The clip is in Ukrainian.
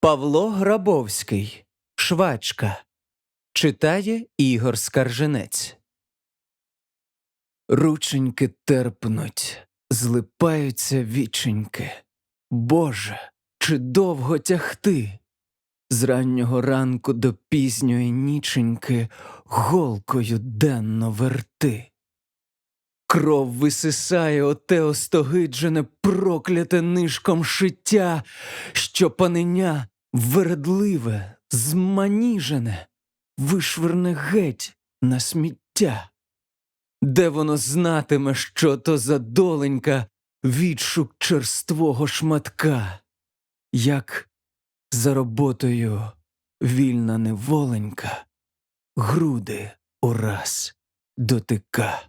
Павло Грабовський Швачка Читає Ігор Скарженець. Рученьки терпнуть, злипаються віченьки. Боже, чи довго тягти? З раннього ранку до пізньої ніченьки голкою денно верти. Кров висисає оте остогиджене, прокляте нишком шиття, що паненя вередливе, зманіжене, вишверне геть на сміття. Де воно знатиме, що то за доленька відшук черствого шматка, як за роботою вільна неволенька, груди ураз дотика.